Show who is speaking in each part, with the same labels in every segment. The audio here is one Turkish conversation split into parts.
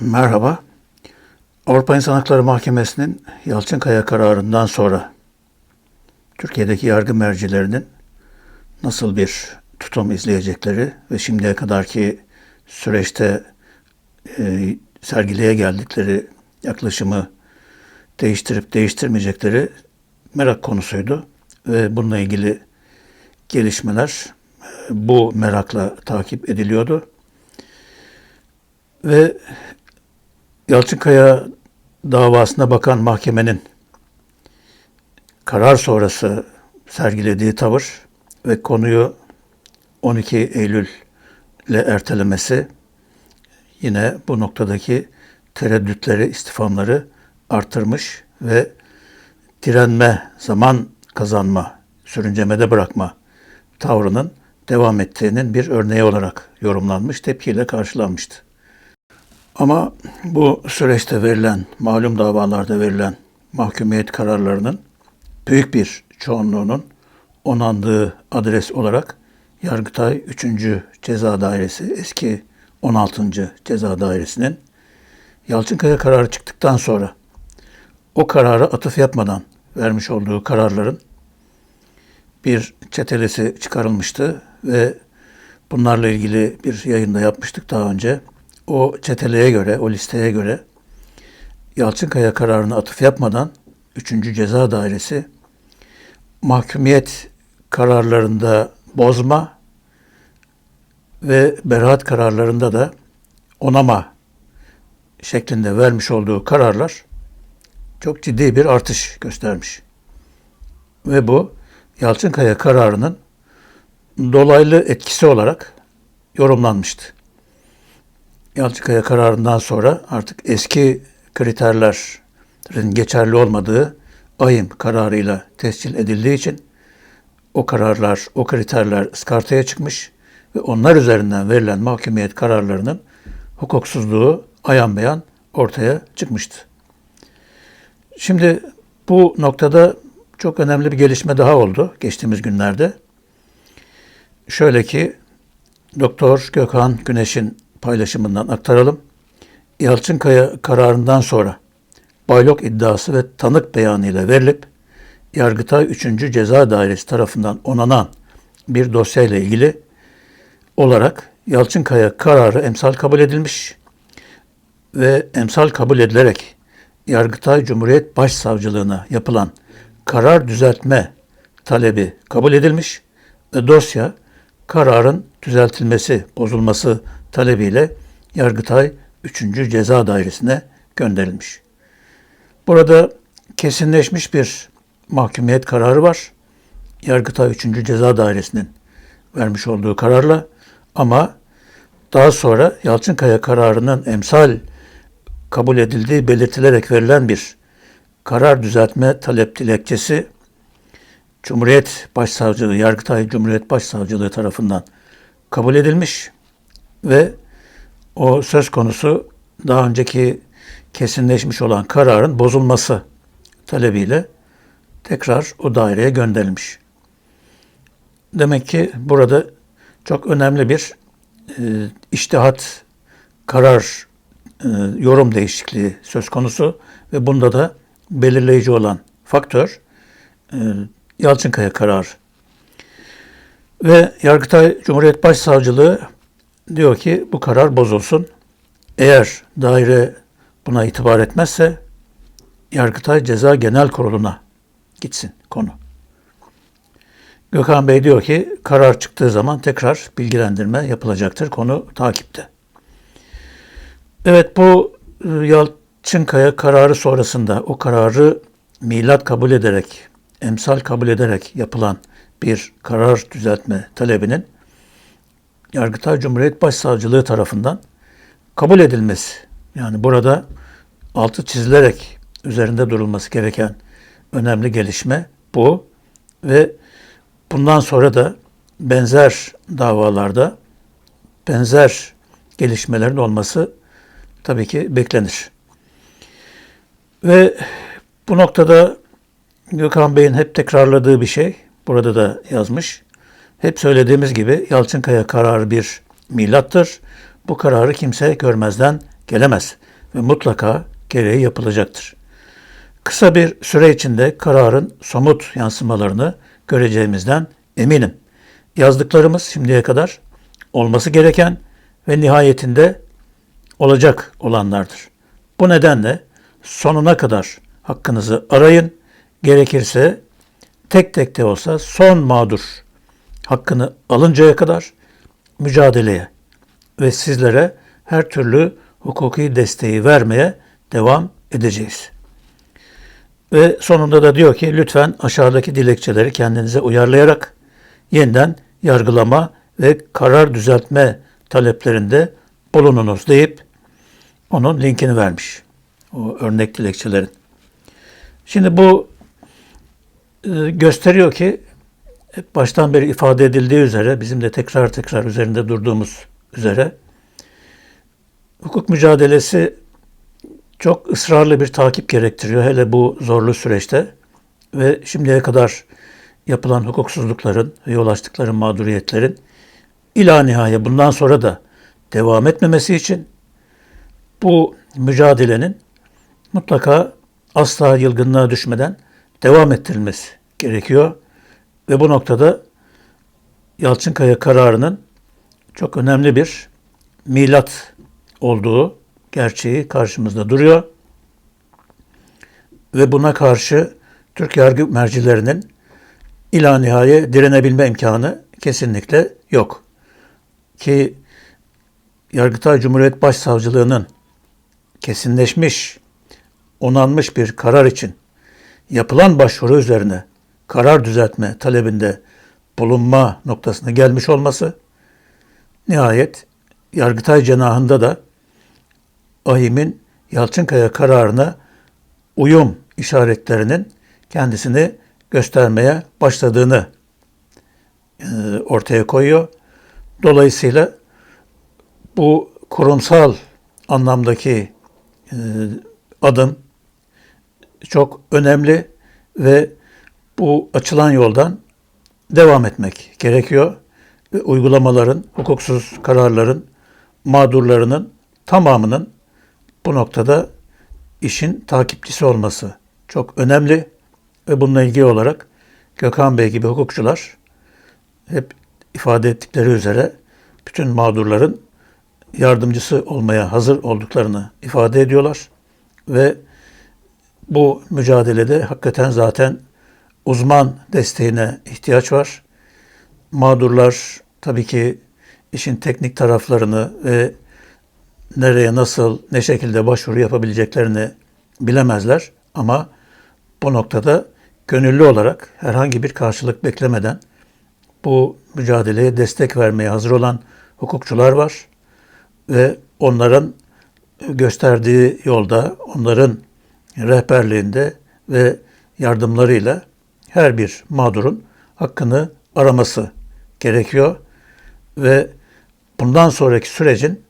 Speaker 1: Merhaba. Avrupa İnsan Hakları Mahkemesi'nin Yalçınkaya kararından sonra Türkiye'deki yargı mercilerinin nasıl bir tutum izleyecekleri ve şimdiye kadarki süreçte e, sergileye geldikleri yaklaşımı değiştirip değiştirmeyecekleri merak konusuydu ve bununla ilgili gelişmeler e, bu merakla takip ediliyordu. Ve Yalçınkaya davasına bakan mahkemenin karar sonrası sergilediği tavır ve konuyu 12 Eylül ile ertelemesi yine bu noktadaki tereddütleri, istifamları arttırmış ve direnme, zaman kazanma, sürüncemede bırakma tavrının devam ettiğinin bir örneği olarak yorumlanmış, tepkiyle karşılanmıştı. Ama bu süreçte verilen, malum davalarda verilen mahkumiyet kararlarının büyük bir çoğunluğunun onandığı adres olarak Yargıtay 3. Ceza Dairesi, eski 16. Ceza Dairesi'nin Yalçınkaya kararı çıktıktan sonra o karara atıf yapmadan vermiş olduğu kararların bir çetelesi çıkarılmıştı ve bunlarla ilgili bir yayında yapmıştık daha önce o çeteleye göre, o listeye göre Yalçınkaya kararına atıf yapmadan 3. Ceza Dairesi mahkumiyet kararlarında bozma ve beraat kararlarında da onama şeklinde vermiş olduğu kararlar çok ciddi bir artış göstermiş. Ve bu Yalçınkaya kararının dolaylı etkisi olarak yorumlanmıştı. Yalçıkaya kararından sonra artık eski kriterlerin geçerli olmadığı ayım kararıyla tescil edildiği için o kararlar, o kriterler ıskartaya çıkmış ve onlar üzerinden verilen mahkumiyet kararlarının hukuksuzluğu ayan beyan ortaya çıkmıştı. Şimdi bu noktada çok önemli bir gelişme daha oldu geçtiğimiz günlerde. Şöyle ki Doktor Gökhan Güneş'in paylaşımından aktaralım. Yalçınkaya kararından sonra baylok iddiası ve tanık beyanıyla verilip Yargıtay 3. Ceza Dairesi tarafından onanan bir dosyayla ilgili olarak Yalçınkaya kararı emsal kabul edilmiş ve emsal kabul edilerek Yargıtay Cumhuriyet Başsavcılığına yapılan karar düzeltme talebi kabul edilmiş ve dosya kararın düzeltilmesi, bozulması talebiyle Yargıtay 3. Ceza Dairesi'ne gönderilmiş. Burada kesinleşmiş bir mahkumiyet kararı var. Yargıtay 3. Ceza Dairesi'nin vermiş olduğu kararla ama daha sonra Yalçınkaya kararının emsal kabul edildiği belirtilerek verilen bir karar düzeltme talep dilekçesi Cumhuriyet Başsavcılığı, Yargıtay Cumhuriyet Başsavcılığı tarafından kabul edilmiş ve o söz konusu daha önceki kesinleşmiş olan kararın bozulması talebiyle tekrar o daireye gönderilmiş. Demek ki burada çok önemli bir e, iştihat karar e, yorum değişikliği söz konusu ve bunda da belirleyici olan faktör e, Yalçınkaya kararı. Ve Yargıtay Cumhuriyet Başsavcılığı diyor ki bu karar bozulsun. Eğer daire buna itibar etmezse Yargıtay Ceza Genel Kurulu'na gitsin konu. Gökhan Bey diyor ki karar çıktığı zaman tekrar bilgilendirme yapılacaktır. Konu takipte. Evet bu e, Yalçınkaya kararı sonrasında o kararı milat kabul ederek, emsal kabul ederek yapılan bir karar düzeltme talebinin Yargıtay Cumhuriyet Başsavcılığı tarafından kabul edilmesi. Yani burada altı çizilerek üzerinde durulması gereken önemli gelişme bu ve bundan sonra da benzer davalarda benzer gelişmelerin olması tabii ki beklenir. Ve bu noktada Gökhan Bey'in hep tekrarladığı bir şey, burada da yazmış. Hep söylediğimiz gibi Yalçınkaya kararı bir milattır. Bu kararı kimse görmezden gelemez ve mutlaka gereği yapılacaktır. Kısa bir süre içinde kararın somut yansımalarını göreceğimizden eminim. Yazdıklarımız şimdiye kadar olması gereken ve nihayetinde olacak olanlardır. Bu nedenle sonuna kadar hakkınızı arayın. Gerekirse tek tek de olsa son mağdur hakkını alıncaya kadar mücadeleye ve sizlere her türlü hukuki desteği vermeye devam edeceğiz. Ve sonunda da diyor ki lütfen aşağıdaki dilekçeleri kendinize uyarlayarak yeniden yargılama ve karar düzeltme taleplerinde bulununuz deyip onun linkini vermiş. O örnek dilekçelerin. Şimdi bu e, gösteriyor ki hep baştan beri ifade edildiği üzere bizim de tekrar tekrar üzerinde durduğumuz üzere hukuk mücadelesi çok ısrarlı bir takip gerektiriyor hele bu zorlu süreçte ve şimdiye kadar yapılan hukuksuzlukların ve yol açtıkları mağduriyetlerin ila nihaya bundan sonra da devam etmemesi için bu mücadelenin mutlaka asla yılgınlığa düşmeden devam ettirilmesi gerekiyor. Ve bu noktada Yalçınkaya kararının çok önemli bir milat olduğu gerçeği karşımızda duruyor. Ve buna karşı Türk yargı mercilerinin ila nihaye direnebilme imkanı kesinlikle yok. Ki Yargıtay Cumhuriyet Başsavcılığı'nın kesinleşmiş, onanmış bir karar için yapılan başvuru üzerine karar düzeltme talebinde bulunma noktasına gelmiş olması nihayet Yargıtay cenahında da AİHM'in Yalçınkaya kararına uyum işaretlerinin kendisini göstermeye başladığını e, ortaya koyuyor. Dolayısıyla bu kurumsal anlamdaki e, adım çok önemli ve bu açılan yoldan devam etmek gerekiyor. Ve uygulamaların, hukuksuz kararların mağdurlarının tamamının bu noktada işin takipçisi olması çok önemli. Ve bununla ilgili olarak Gökhan Bey gibi hukukçular hep ifade ettikleri üzere bütün mağdurların yardımcısı olmaya hazır olduklarını ifade ediyorlar. Ve bu mücadelede hakikaten zaten uzman desteğine ihtiyaç var. Mağdurlar tabii ki işin teknik taraflarını ve nereye nasıl ne şekilde başvuru yapabileceklerini bilemezler ama bu noktada gönüllü olarak herhangi bir karşılık beklemeden bu mücadeleye destek vermeye hazır olan hukukçular var ve onların gösterdiği yolda, onların rehberliğinde ve yardımlarıyla her bir mağdurun hakkını araması gerekiyor ve bundan sonraki sürecin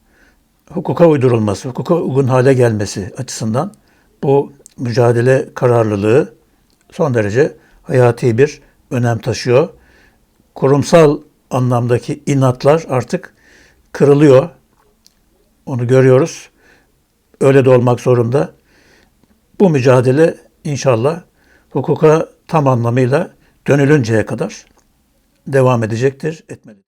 Speaker 1: hukuka uydurulması, hukuka uygun hale gelmesi açısından bu mücadele kararlılığı son derece hayati bir önem taşıyor. Kurumsal anlamdaki inatlar artık kırılıyor. Onu görüyoruz. Öyle de olmak zorunda. Bu mücadele inşallah hukuka tam anlamıyla dönülünceye kadar devam edecektir, etmeli.